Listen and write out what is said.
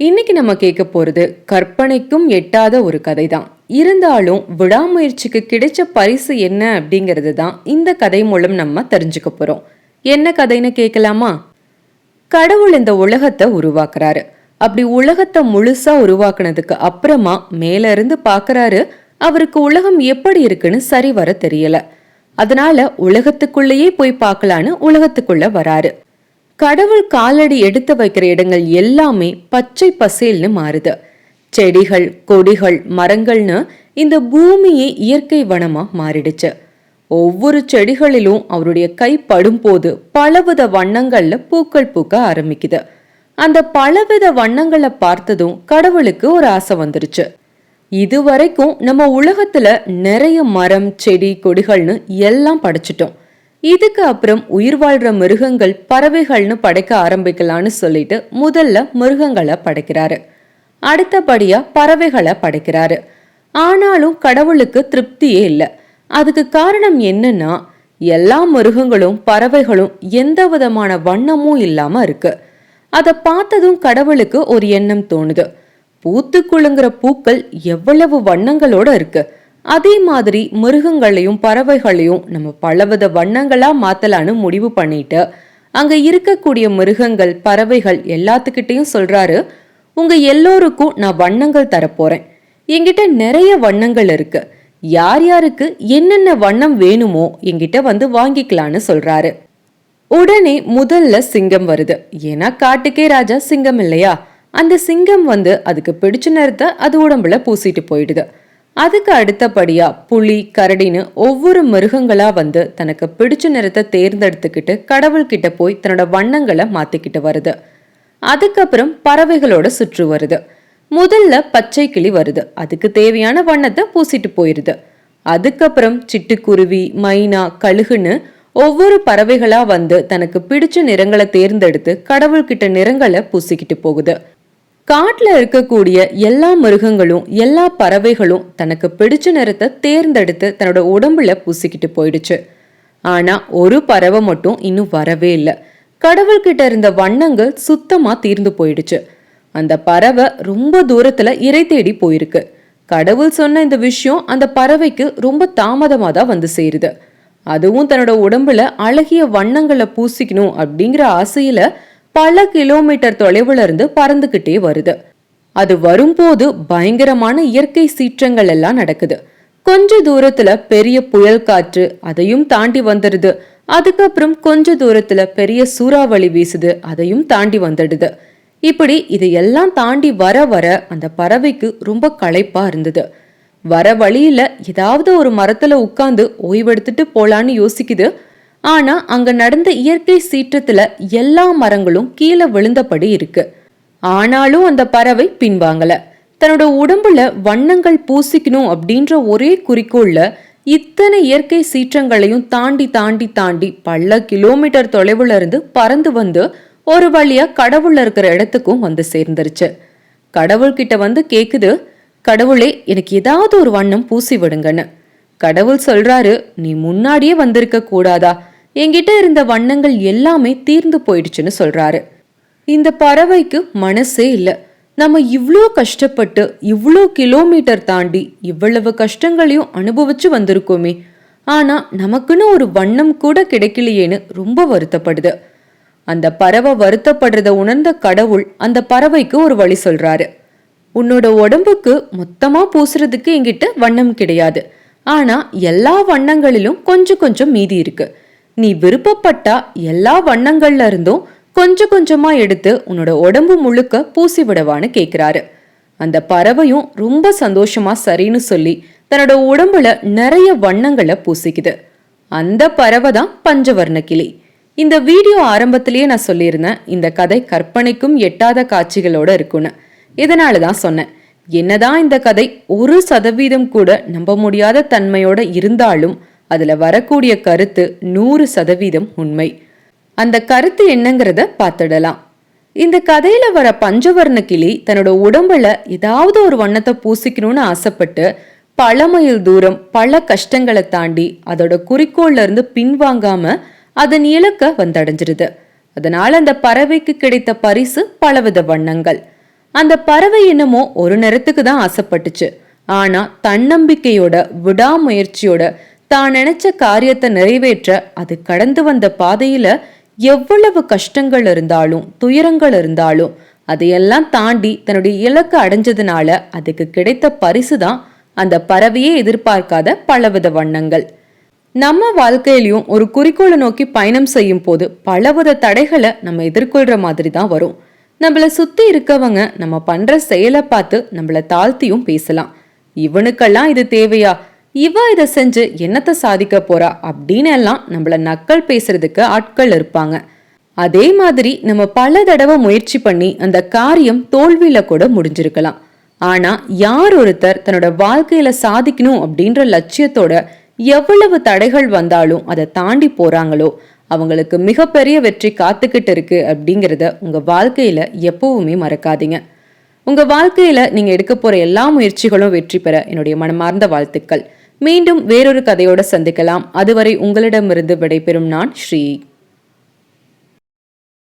இன்னைக்கு நம்ம கேட்க போறது கற்பனைக்கும் எட்டாத ஒரு கதை தான் இருந்தாலும் விடாமுயற்சிக்கு கிடைச்ச பரிசு என்ன அப்படிங்கிறது தான் இந்த கதை மூலம் நம்ம தெரிஞ்சுக்க போறோம். என்ன கதைன்னு கேட்கலாமா? கடவுள் இந்த உலகத்தை உருவாக்குறாரு. அப்படி உலகத்தை முழுசா உருவாக்குனதுக்கு அப்புறமா மேல இருந்து பாக்குறாரு அவருக்கு உலகம் எப்படி இருக்குன்னு சரி வர தெரியல. அதனால உலகத்துக்குள்ளேயே போய் பார்க்கலான்னு உலகத்துக்குள்ள வராரு. கடவுள் காலடி எடுத்து வைக்கிற இடங்கள் எல்லாமே பச்சை பசேல்னு மாறுது. செடிகள் கொடிகள் மரங்கள்னு இந்த பூமியே இயற்கை வனமா மாறிடுச்சு. ஒவ்வொரு செடிகளிலும் அவருடைய கை படும்போது பலவித வண்ணங்கள்ல பூக்கள் பூக்க ஆரம்பிக்குது. அந்த பலவித வண்ணங்களை பார்த்ததும் கடவுளுக்கு ஒரு ஆசை வந்துருச்சு. இதுவரைக்கும் நம்ம உலகத்துல நிறைய மரம் செடி கொடிகள்னு எல்லாம் படைச்சிட்டோம். இதுக்கு அப்புறம் உயிர் வாழ்ற மிருகங்கள் பறவைகள்னு படைக்க ஆரம்பிக்கலான்னு சொல்லிட்டு முதல்ல மிருகங்களை படைக்கிறாரு. அடுத்தபடியா பறவைகளை படைக்கிறாரு. ஆனாலும் கடவுளுக்கு திருப்தியே இல்லை. அதுக்கு காரணம் என்னன்னா எல்லா மிருகங்களும் பறவைகளும் எந்த விதமான வண்ணமும் இல்லாம இருக்கு. அதை பார்த்ததும் கடவுளுக்கு ஒரு எண்ணம் தோணுது. பூத்து பூக்கள் எவ்வளவு வண்ணங்களோட இருக்கு. அதே மாதிரி மிருகங்களையும் பறவைகளையும் நம்ம பலவித வண்ணங்களா மாத்தலான்னு முடிவு பண்ணிட்டு அங்க இருக்கக்கூடிய மிருகங்கள் பறவைகள் எல்லாத்துக்கிட்டையும் சொல்றாரு உங்க எல்லோருக்கும் நான் வண்ணங்கள் தரப்போறேன். என்கிட்ட நிறைய வண்ணங்கள் இருக்கு. யார் யாருக்கு என்னென்ன வண்ணம் வேணுமோ என்கிட்ட வந்து வாங்கிக்கலான்னு சொல்றாரு. உடனே முதல்ல சிங்கம் வருது. ஏன்னா காட்டுக்கே ராஜா சிங்கம் இல்லையா? அந்த சிங்கம் வந்து அதுக்கு பிடிச்ச நேரத்தை அது உடம்புல பூசிட்டு போயிடுது. அதுக்கு அடுத்தபடியா புலி கரடின்னு ஒவ்வொரு மிருகங்களா வந்து தனக்கு பிடிச்ச நிறத்தை தேர்ந்தெடுத்துக்கிட்டு கடவுள்கிட்ட போய் தன்னோட வண்ணங்களை மாத்திக்கிட்டு வருது. அதுக்கப்புறம் பறவைகளோட சுற்று வருது. முதல்ல பச்சை கிளி வருது. அதுக்கு தேவையான வண்ணத்தை பூசிட்டு போயிருது. அதுக்கப்புறம் சிட்டுக்குருவி மைனா கழுகுன்னு ஒவ்வொரு பறவைகளா வந்து தனக்கு பிடிச்ச நிறங்களை தேர்ந்தெடுத்து கடவுள்கிட்ட நிறங்களை பூசிக்கிட்டு போகுது. காட்டுல இருக்கக்கூடிய எல்லா மிருகங்களும் எல்லா பறவைகளும் தனக்கு பிடிச்ச நிறத்தை தேர்ந்தெடுத்து தன்னோட உடம்புல பூசிக்கிட்டு போயிடுச்சு. ஆனா ஒரு பறவை மட்டும் இன்னும் வரவே இல்லை. கடவுள்கிட்ட இருந்த வண்ணங்கள் சுத்தமா தீர்ந்து போயிடுச்சு. அந்த பறவை ரொம்ப தூரத்துல இறை தேடி போயிருக்கு. கடவுள் சொன்ன இந்த விஷயம் அந்த பறவைக்கு ரொம்ப தாமதமா தான் வந்து சேருது. அதுவும் தன்னோட உடம்புல அழகிய வண்ணங்களை பூசிக்கணும் அப்படிங்கிற ஆசையில பல கிலோமீட்டர் தொலைவுல இருந்து பறந்துகிட்டே வருது. அது வரும்போது பயங்கரமான இயற்கை சீற்றங்கள் எல்லாம் நடக்குது. கொஞ்ச தூரத்துல பெரிய புயல் காற்று அதையும் தாண்டி வந்துடுது. அதுக்கப்புறம் கொஞ்ச தூரத்துல பெரிய சூறாவளி வீசுது அதையும் தாண்டி வந்துடுது. இப்படி இதையெல்லாம் தாண்டி வர வர அந்த பறவைக்கு ரொம்ப களைப்பா இருந்தது. வர வழியில ஏதாவது ஒரு மரத்துல உட்காந்து ஓய்வெடுத்துட்டு போலான்னு யோசிக்குது. ஆனா அங்க நடந்த இயற்கை சீற்றத்துல எல்லா மரங்களும் கீழே விழுந்தபடி இருக்கு. ஆனாலும் அந்த பறவை பின்வாங்கல. தன்னோட உடம்புல வண்ணங்கள் பூசிக்கணும் அப்படின்ற ஒரே குறிக்கோள்ல இத்தனை இயற்கை சீற்றங்களையும் தாண்டி தாண்டி தாண்டி பல கிலோமீட்டர் தொலைவுல இருந்து பறந்து வந்து ஒரு வழியா கடவுள்ல இருக்கிற இடத்துக்கும் வந்து சேர்ந்துருச்சு. கடவுள்கிட்ட வந்து கேக்குது கடவுளே எனக்கு ஏதாவது ஒரு வண்ணம் பூசி விடுங்கன்னு. கடவுள் சொல்றாரு நீ முன்னாடியே வந்திருக்க கூடாதா? என்கிட்ட இருந்த வண்ணங்கள் எல்லாமே தீர்ந்து போயிடுச்சுன்னு சொல்றாரு. இந்த பறவைக்கு மனசே இல்லை. நம்ம இவ்வளோ கஷ்டப்பட்டு இவ்வளோ கிலோமீட்டர் தாண்டி இவ்வளவு கஷ்டங்களையும் அனுபவிச்சு வந்திருக்கோமே. ஆனா நமக்குன்னு ஒரு வண்ணம் கூட கிடைக்கலையேன்னு ரொம்ப வருத்தப்படுது. அந்த பறவை வருத்தப்படுறத உணர்ந்த கடவுள் அந்த பறவைக்கு ஒரு வழி சொல்றாரு. உன்னோட உடம்புக்கு மொத்தமா பூசுறதுக்கு என்கிட்ட வண்ணம் கிடையாது. ஆனா எல்லா வண்ணங்களிலும் கொஞ்சம் கொஞ்சம் மீதி இருக்கு. நீ விருப்பப்பட்டா எல்லா வண்ணங்கள்ல இருந்தும் கொஞ்சம் கொஞ்சமா எடுத்து உன்னோட உடம்பு முழுக்க பூசி விடவான்னு கேக்குறாரு. அந்த பறவையும் ரொம்ப சந்தோஷமா சரின்னு சொல்லி தன்னோட உடம்புல நிறைய வண்ணங்களை பூசிக்குது. அந்த பறவை தான் பஞ்சவர்ண கிளி. இந்த வீடியோ ஆரம்பத்திலேயே நான் சொல்லியிருந்தேன் இந்த கதை கற்பனைக்கும் எட்டாத காட்சிகளோட இருக்குன்னு. இதனால தான் சொன்னேன் என்னதான் இந்த கதை ஒரு சதவீதம் கூட நம்ப முடியாத தன்மையோட இருந்தாலும் அதுல வரக்கூடிய கருத்து நூறு சதவீதம் உண்மை. அந்த கருத்து என்னங்கிறத பார்த்துடலாம். இந்த கதையில வர பஞ்சவர்ண கிளி தன்னோட உடம்புல ஏதாவது ஒரு வண்ணத்தை பூசிக்கணும்னு ஆசைப்பட்டு பல மைல் தூரம் பல கஷ்டங்களை தாண்டி அதோட குறிக்கோள்ல இருந்து பின்வாங்காம அதன் இலக்க வந்தடைஞ்சிருது. அதனால அந்த பறவைக்கு கிடைத்த பரிசு பலவித வண்ணங்கள். அந்த பறவை என்னமோ ஒரு நேரத்துக்கு தான் ஆசைப்பட்டுச்சு. ஆனா தன்னம்பிக்கையோட விடாமுயற்சியோட தான் நினைச்ச காரியத்தை நிறைவேற்ற அது கடந்து வந்த பாதையில எவ்வளவு கஷ்டங்கள் இருந்தாலும் துயரங்கள் இருந்தாலும் அதையெல்லாம் தாண்டி தன்னுடைய இலக்கை அடைஞ்சதுனால அதுக்கு கிடைத்த பரிசு தான் அந்த பறவையே எதிர்பார்க்காத பலவித வண்ணங்கள். நம்ம வாழ்க்கையிலையும் ஒரு குறிக்கோளை நோக்கி பயணம் செய்யும் போது பலவித தடைகளை நம்ம எதிர்கொள்ற மாதிரி தான் வரும். நம்மள சுத்தி இருக்கவங்க நம்ம பண்ற செயலை பார்த்து நம்மளை தாழ்த்தியும் பேசலாம். இவனுக்கெல்லாம் இது தேவையா? இவ இதை செஞ்சு என்னத்தை சாதிக்க போறா அப்படின்னு எல்லாம் நம்மள நக்கல் பேசுறதுக்கு ஆட்கள் இருப்பாங்க. அதே மாதிரி நம்ம பல தடவை முயற்சி பண்ணி அந்த காரியம் தோல்வியில கூட முடிஞ்சிருக்கலாம். ஆனா யார் ஒருத்தர் தன்னோட வாழ்க்கையில சாதிக்கணும் அப்படின்ற லட்சியத்தோட எவ்வளவு தடைகள் வந்தாலும் அதை தாண்டி போறாங்களோ அவங்களுக்கு மிகப்பெரிய வெற்றி காத்துக்கிட்டு இருக்கு அப்படிங்கிறத உங்க வாழ்க்கையில எப்பவுமே மறக்காதீங்க. உங்க வாழ்க்கையில நீங்க எடுக்க போற எல்லா முயற்சிகளும் வெற்றி பெற என்னுடைய மனமார்ந்த வாழ்த்துக்கள். மீண்டும் வேறொரு கதையோட சந்திக்கலாம். அதுவரை உங்களிடமிருந்து விடைபெறும் நான் ஸ்ரீ